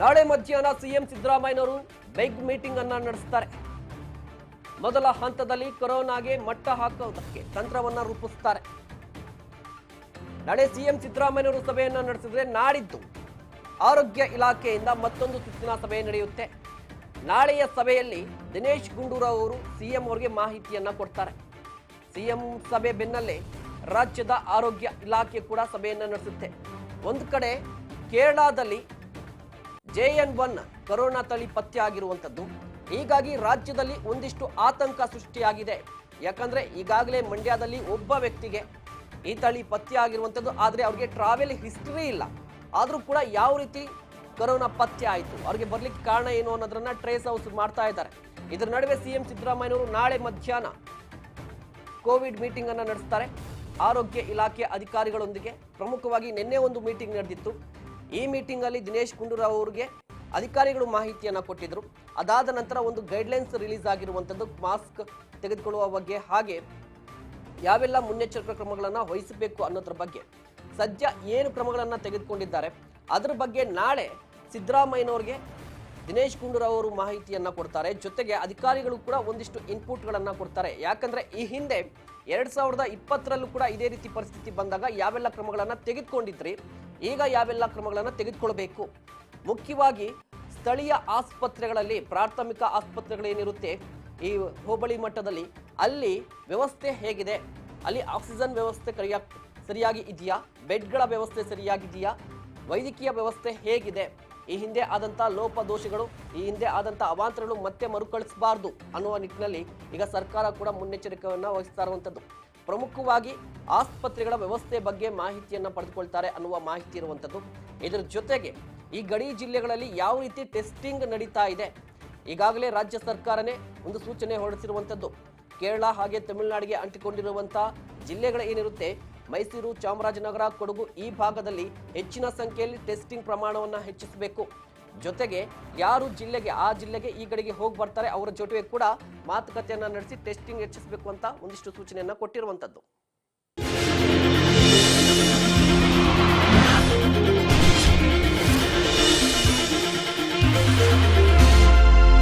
ನಾಳೆ ಮಧ್ಯಾಹ್ನ ಸಿಎಂ ಸಿದ್ದರಾಮಯ್ಯನವರು ಬಿಗ್ ಮೀಟಿಂಗ್ ಅನ್ನ ನಡೆಸ್ತಾರೆ. ಮೊದಲ ಹಂತದಲ್ಲಿ ಕೊರೋನಾಗೆ ಮಟ್ಟ ಹಾಕೋದಕ್ಕೆ ತಂತ್ರವನ್ನ ರೂಪಿಸ್ತಾರೆ. ನಾಳೆ ಸಿಎಂ ಸಿದ್ದರಾಮಯ್ಯನವರು ಸಭೆಯನ್ನ ನಡೆಸಿದ್ರೆ ನಾಡಿದ್ದು ಆರೋಗ್ಯ ಇಲಾಖೆಯಿಂದ ಮತ್ತೊಂದು ಸುತ್ತಿನ ಸಭೆ ನಡೆಯುತ್ತೆ. ನಾಳೆಯ ಸಭೆಯಲ್ಲಿ ದಿನೇಶ್ ಗುಂಡೂರಾವ್ ಅವರು ಸಿಎಂ ಅವರಿಗೆ ಮಾಹಿತಿಯನ್ನ ಕೊಡ್ತಾರೆ. ಸಿಎಂ ಸಭೆ ಬೆನ್ನಲ್ಲೇ ರಾಜ್ಯದ ಆರೋಗ್ಯ ಇಲಾಖೆ ಕೂಡ ಸಭೆಯನ್ನ ನಡೆಸುತ್ತೆ. ಒಂದು ಕಡೆ ಕೇರಳದಲ್ಲಿ ಜೆಎನ್ ಒನ್ ಕೊರೋನಾ ತಳಿ ಪತ್ತೆ ಆಗಿರುವಂಥದ್ದು ಹೀಗಾಗಿ ರಾಜ್ಯದಲ್ಲಿ ಒಂದಿಷ್ಟು ಆತಂಕ ಸೃಷ್ಟಿಯಾಗಿದೆ. ಯಾಕಂದ್ರೆ ಈಗಾಗಲೇ ಮಂಡ್ಯದಲ್ಲಿ ಒಬ್ಬ ವ್ಯಕ್ತಿಗೆ ಈ ತಳಿ ಪತ್ತೆ ಆಗಿರುವಂಥದ್ದು ಆದರೆ ಅವ್ರಿಗೆ ಟ್ರಾವೆಲ್ ಹಿಸ್ಟ್ರಿ ಇಲ್ಲ. ಆದರೂ ಕೂಡ ಯಾವ ರೀತಿ ಕೊರೋನಾ ಪತ್ತೆ ಆಯಿತು, ಅವ್ರಿಗೆ ಬರ್ಲಿಕ್ಕೆ ಕಾರಣ ಏನು ಅನ್ನೋದನ್ನ ಟ್ರೇಸ್ ಹೌಸ್ ಮಾಡ್ತಾ ಇದ್ದಾರೆ. ಇದರ ನಡುವೆ ಸಿಎಂ ಸಿದ್ದರಾಮಯ್ಯನವರು ನಾಳೆ ಮಧ್ಯಾಹ್ನ ಕೋವಿಡ್ ಮೀಟಿಂಗ್ ಅನ್ನು ನಡೆಸ್ತಾರೆ. ಆರೋಗ್ಯ ಇಲಾಖೆ ಅಧಿಕಾರಿಗಳೊಂದಿಗೆ ಪ್ರಮುಖವಾಗಿ ನಿನ್ನೆ ಒಂದು ಮೀಟಿಂಗ್ ನಡೆದಿತ್ತು. ಈ ಮೀಟಿಂಗ್ ಅಲ್ಲಿ ದಿನೇಶ್ ಗುಂಡೂರಾವ್ ಅವರಿಗೆ ಅಧಿಕಾರಿಗಳು ಮಾಹಿತಿಯನ್ನ ಕೊಟ್ಟಿದ್ರು. ಅದಾದ ನಂತರ ಒಂದು ಗೈಡ್ಲೈನ್ಸ್ ರಿಲೀಸ್ ಆಗಿರುವಂಥದ್ದು ಮಾಸ್ಕ್ ತೆಗೆದುಕೊಳ್ಳುವ ಬಗ್ಗೆ, ಹಾಗೆ ಯಾವೆಲ್ಲ ಮುನ್ನೆಚ್ಚರಿಕೆ ಕ್ರಮಗಳನ್ನು ವಹಿಸಬೇಕು ಅನ್ನೋದ್ರ ಬಗ್ಗೆ. ಸದ್ಯ ಏನು ಕ್ರಮಗಳನ್ನು ತೆಗೆದುಕೊಂಡಿದ್ದಾರೆ, ಅದ್ರ ಬಗ್ಗೆ ನಾಳೆ ಸಿದ್ದರಾಮಯ್ಯನವ್ರಿಗೆ ದಿನೇಶ್ ಗುಂಡೂರಾವ್ ಅವರು ಮಾಹಿತಿಯನ್ನ ಕೊಡ್ತಾರೆ. ಜೊತೆಗೆ ಅಧಿಕಾರಿಗಳು ಕೂಡ ಒಂದಿಷ್ಟು ಇನ್ಪುಟ್ಗಳನ್ನು ಕೊಡ್ತಾರೆ. ಯಾಕಂದ್ರೆ ಈ ಹಿಂದೆ ಎರಡ್ ಸಾವಿರದ ಇಪ್ಪತ್ತರಲ್ಲೂ ಕೂಡ ಇದೇ ರೀತಿ ಪರಿಸ್ಥಿತಿ ಬಂದಾಗ ಯಾವೆಲ್ಲ ಕ್ರಮಗಳನ್ನು ತೆಗೆದುಕೊಂಡಿದ್ರಿ? ಈಗ ಯಾವೆಲ್ಲ ಕ್ರಮಗಳನ್ನು ತೆಗೆದುಕೊಳ್ಬೇಕು? ಮುಖ್ಯವಾಗಿ ಸ್ಥಳೀಯ ಆಸ್ಪತ್ರೆಗಳಲ್ಲಿ, ಪ್ರಾಥಮಿಕ ಆಸ್ಪತ್ರೆಗಳೇನಿರುತ್ತೆ, ಈ ಹೋಬಳಿ ಮಟ್ಟದಲ್ಲಿ, ಅಲ್ಲಿ ವ್ಯವಸ್ಥೆ ಹೇಗಿದೆ? ಅಲ್ಲಿ ಆಕ್ಸಿಜನ್ ವ್ಯವಸ್ಥೆ ಕರಿಯಾ, ಸರಿಯಾಗಿ ಇದೆಯಾ? ಬೆಡ್ಗಳ ವ್ಯವಸ್ಥೆ ಸರಿಯಾಗಿದೆಯಾ? ವೈದ್ಯಕೀಯ ವ್ಯವಸ್ಥೆ ಹೇಗಿದೆ? ಈ ಹಿಂದೆ ಆದಂಥ ಲೋಪದೋಷಗಳು, ಈ ಹಿಂದೆ ಆದಂಥ ಅವಾಂತರಗಳು ಮತ್ತೆ ಮರುಕಳಿಸಬಾರದು ಅನ್ನುವ ನಿಟ್ಟಿನಲ್ಲಿ ಈಗ ಸರ್ಕಾರ ಕೂಡ ಮುನ್ನೆಚ್ಚರಿಕೆಯನ್ನು ವಹಿಸ್ತಾ ಇರುವಂಥದ್ದು ಪ್ರಮುಖವಾಗಿ ಆಸ್ಪತ್ರೆಗಳ ವ್ಯವಸ್ಥೆ ಬಗ್ಗೆ ಮಾಹಿತಿಯನ್ನು ಪಡೆದುಕೊಳ್ತಾರೆ ಅನ್ನುವ ಮಾಹಿತಿ ಇರುವಂಥದ್ದು ಇದರ ಜೊತೆಗೆ ಈ ಗಡಿ ಜಿಲ್ಲೆಗಳಲ್ಲಿ ಯಾವ ರೀತಿ ಟೆಸ್ಟಿಂಗ್ ನಡೀತಾ ಇದೆ, ಈಗಾಗಲೇ ರಾಜ್ಯ ಸರ್ಕಾರನೇ ಒಂದು ಸೂಚನೆ ಹೊರಡಿಸಿರುವಂಥದ್ದು ಕೇರಳ ಹಾಗೆ ತಮಿಳುನಾಡಿಗೆ ಅಂಟಿಕೊಂಡಿರುವಂಥ ಜಿಲ್ಲೆಗಳ ಏನಿರುತ್ತೆ ಮೈಸೂರು ಚಾಮರಾಜನಗರ ಕೊಡಗು ಈ ಭಾಗದಲ್ಲಿ ಹೆಚ್ಚಿನ ಸಂಖ್ಯೆಯಲ್ಲಿ ಟೆಸ್ಟಿಂಗ್ ಪ್ರಮಾಣವನ್ನು ಹೆಚ್ಚಿಸಬೇಕು. ಜೊತೆಗೆ ಯಾರು ಜಿಲ್ಲೆಗೆ, ಆ ಜಿಲ್ಲೆಗೆ ಈ ಕಡೆಗೆ ಹೋಗಿ ಬರ್ತಾರೆ ಅವರ ಜೊತೆಗೆ ಕೂಡ ಮಾತುಕತೆಯನ್ನು ನಡೆಸಿ ಟೆಸ್ಟಿಂಗ್ ಹೆಚ್ಚಿಸಬೇಕು ಅಂತ ಒಂದಿಷ್ಟು ಸೂಚನೆಯನ್ನು ಕೊಟ್ಟಿರುವಂಥದ್ದು